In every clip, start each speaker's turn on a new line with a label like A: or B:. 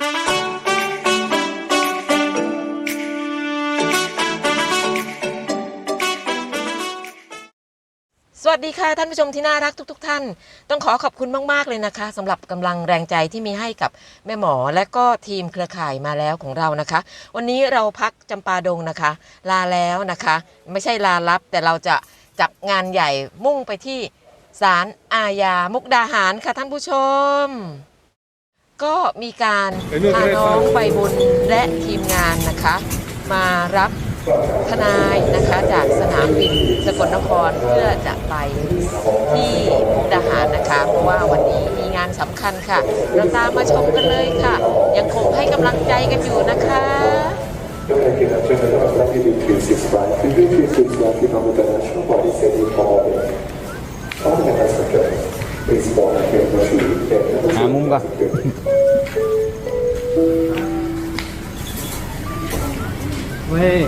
A: สวัสดีค่ะท่านผู้ชมที่น่ารักทุกๆท่าน ต้องขอขอบคุณมาก ๆ เลยนะคะสำหรับกำลังแรงใจที่มีให้กับแม่หมอและก็ทีมเครือข่ายมาแล้วของเรานะคะ วันนี้เราพักจำปาดงนะคะ ลาแล้วนะคะ ไม่ใช่ลาลับ แต่เราจะจับงานใหญ่มุ่งไปที่ศาลอาญามุกดาหารค่ะท่านผู้ชม ก็มีการพาน้องใบบุญและทีมงานนะคะ มารับทนายนะคะจากสนามบินสกลนครเพื่อจะไปที่มุกดาหารนะคะ เพราะว่าวันนี้มีงานสำคัญค่ะ เราตามมาชมกันเลยค่ะ ยังคงให้กำลังใจกันอยู่นะคะ
B: Thank
C: มุมก่อนเว้ย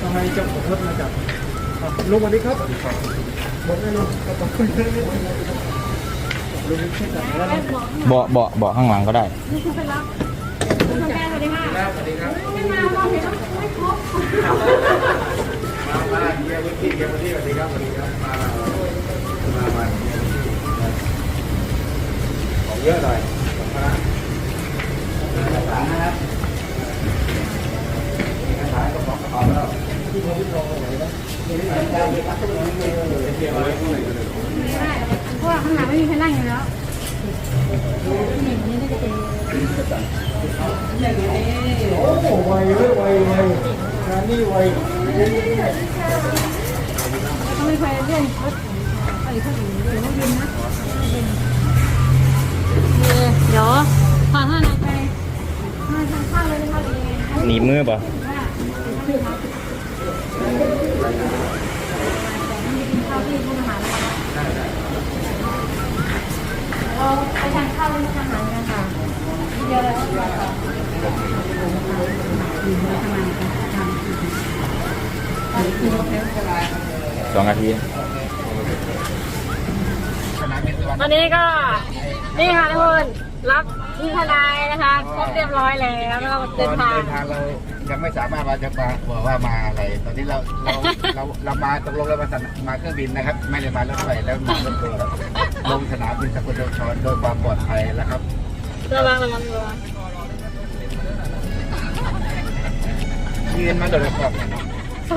D: ทำไมจ้าของรถมาจับลุงวันนี้ครับบองขึ้นเลยบแล้
C: เบาะเบาะเบาะข้างหลังก็ได้
E: สวัสดีค่ะสวัสดีครับ
D: เยอะหน่อย
E: เพราะว่าข้างหลังไม่มีใครนั่งอยู่แล้ว
D: โอ้โหไวเว้ยไวไว งานนี่ไว
E: เขาไม่เคยเล่นรถไอ้พวกอื่นหรือว่าบินนะเดี๋ยวขอท่านายไปมาทานข้าวเลยนะคะหรือยังไง
C: หนีบมือป่ะ
E: ข้าวที่ทานอาหารเราไปทานข้าวที่ทานอาหารกันค่ะเดี๋ยวเราจะไปทำงานกัน
C: สองนาที
E: ตอนนี้ก็นี่ค่ะทุกคนรับที่ทนายนะคะครบเรียบร้อยแล้วแล้วก็
F: ต
E: เดิ
F: อน
E: นทาง
F: เดินทางเรายังไม่สามารถว่าจะมาบอกว่ามาอะไร ตอนนี้เราเราเราเรามาตกลงเรามาสนมาเครื่องบินนะครับ ไม่ได้มารถไฟแล้วมารถทัวร์ลงสนามบินสกลนครโดยความปลอดภัยแล้วครับ
E: ระวังระวังระวัง
F: ยืนมาโดยความ
E: โ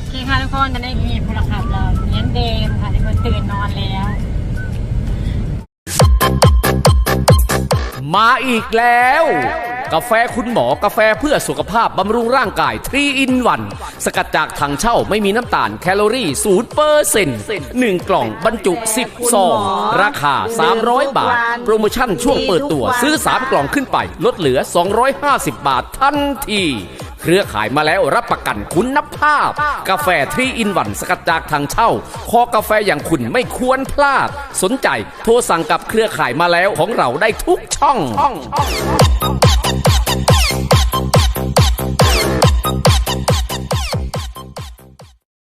E: อเคค่ะทุกคนตอนนี้มีพลขับเราเลี้ยนเดมค่ะทุกคนตื่นนอนแล้ว
G: มาอีกแล้ว กาแฟคุณหมอกาแฟเพื่อสุขภาพบำรุงร่างกายทรีอินวันสกัดจากถังเช่าไม่มีน้ำตาล แคลอรี่ศูนย์เปอร์เซ็นต์หนึ่งกล่องบรรจุ 10 ซอง ราคา 300 บาท โปรโมชั่นช่วงเปิดตัวซื้อ 3 กล่องขึ้นไป ลดเหลือ 250 บาททันที เครือข่ายมาแล้วรับประกันคุณภาพ กาแฟทรีอินวันสกัดจากทางเช่า คอกาแฟอย่างคุณไม่ควรพลาด สนใจโทรสั่งกับเครือข่ายมาแล้วของเราได้ทุกช่อง